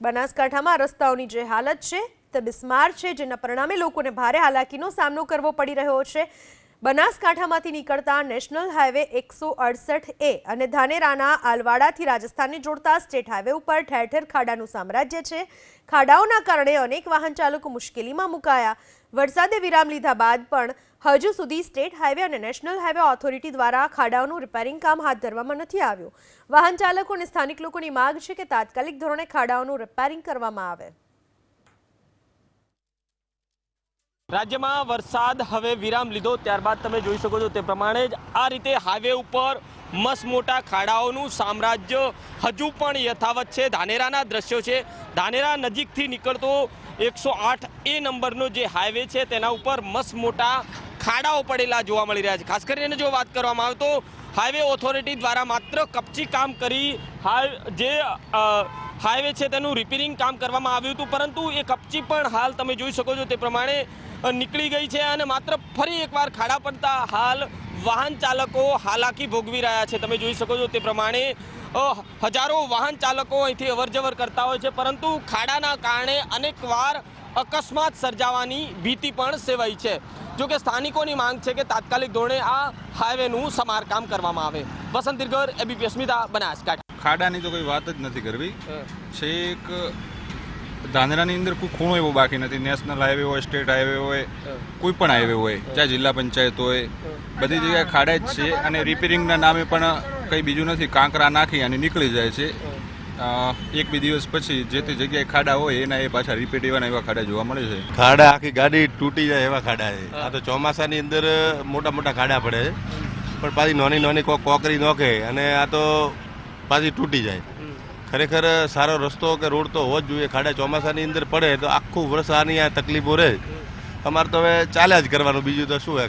બનાસકાંઠામાં રસ્તાઓની જે હાલત છે, તે બિસ્માર છે, જેના પરિણામે લોકોને ભારે હાલાકીનો સામનો કરવો પડી રહ્યો છે. બનાસકાંઠામાંથી નીકળતા નેશનલ હાઈવે એકસો અડસઠ એ અને ધાનેરાના આલવાડાથી રાજસ્થાનને જોડતા સ્ટેટ હાઈવે ઉપર ઠેર ઠેર ખાડાનું સામ્રાજ્ય છે. ખાડાઓના કારણે અનેક વાહન ચાલકો મુશ્કેલીમાં મુકાયા. વરસાદે વિરામ લીધા બાદ પણ હજુ સુધી સ્ટેટ હાઈવે અને નેશનલ હાઈવે ઓથોરિટી દ્વારા ખાડાઓનું રિપેરિંગ કામ હાથ ધરવામાં નથી આવ્યું. વાહન ચાલકો અને સ્થાનિક લોકોની માંગ છે કે તાત્કાલિક ધોરણે ખાડાઓનું રિપેરિંગ કરવામાં આવે. રાજ્યમાં વરસાદ હવે વિરામ લીધો, ત્યારબાદ તમે જોઈ શકો છો તે પ્રમાણે જ આ રીતે હાઈવે ઉપર મસ્ત મોટા ખાડાઓનું સામ્રાજ્ય હજુ પણ યથાવત છે. ધાનેરાના દ્રશ્યો છે. ધાનેરા નજીકથી નીકળતો એકસો આઠ એ નંબરનો જે હાઈવે છે, તેના ઉપર મસ્ત મોટા ખાડાઓ પડેલા જોવા મળી રહ્યા છે. ખાસ કરીને જો વાત કરવામાં આવે તો હાઈવે ઓથોરિટી દ્વારા માત્ર કપચી કામ કરી હાલ જે હાઈવે છે તેનું રિપેરિંગ કામ કરવામાં આવ્યું હતું, પરંતુ એ કપચી પણ હાલ તમે જોઈ શકો છો તે પ્રમાણે નીકળી ગઈ છે અને માત્ર ફરી એકવાર ખાડા પડતા હાલ વાહન ચાલકો હાલાકી ભોગવી રહ્યા છે. તમે જોઈ શકો છો તે પ્રમાણે હજારો વાહન ચાલકો અહીંથી અવરજવર કરતા હોય છે, પરંતુ ખાડાના કારણે અનેકવાર અકસ્માત સર્જાવાની ભીતિ પણ સેવાઈ છે. જો કે સ્થાનિકોની માંગ છે કે તાત્કાલિક ધોરણે આ હાઈવેનું સમારકામ કરવામાં આવે. વસંત દિર્ગર એબીપી અસ્મિતા, બનાસકાંઠા. ખાડાની તો કોઈ વાત જ નથી કરવી. છેક ધાનેરાની અંદર કોઈ ખૂણો એવો બાકી નથી. નેશનલ હાઈવે હોય સ્ટેટ હાઈવે હોય કોઈ પણ હાઈવે હોય ચાહે જિલ્લા પંચાયત હોય બધી જગ્યાએ ખાડા જ છે અને રિપેરિંગના નામે પણ કંઈ બીજું નથી. કાંકરા નાખી અને નીકળી જાય છે. એક બે દિવસ પછી જે તે જગ્યાએ ખાડા હોય એના એ પાછા રિપેર એવાના એવા ખાડા જોવા મળે છે. ખાડા આખી ગાડી તૂટી જાય એવા ખાડા છે. આ તો ચોમાસાની અંદર મોટા મોટા ખાડા પડે છે. પણ પાછી નાની નાની કોક કોકરી નોખે અને આ તો પાછી તૂટી જાય. ખરેખર સારો રસ્તો કે રોડ તો હોવો જ જોઈએ. ખાડા ચોમાસાની અંદર પડે તો આખું વર્ષ આની આ તકલીફો રહે. અમારે તો હવે ચાલ્યા જ કરવાનું. બીજું તો શું હે?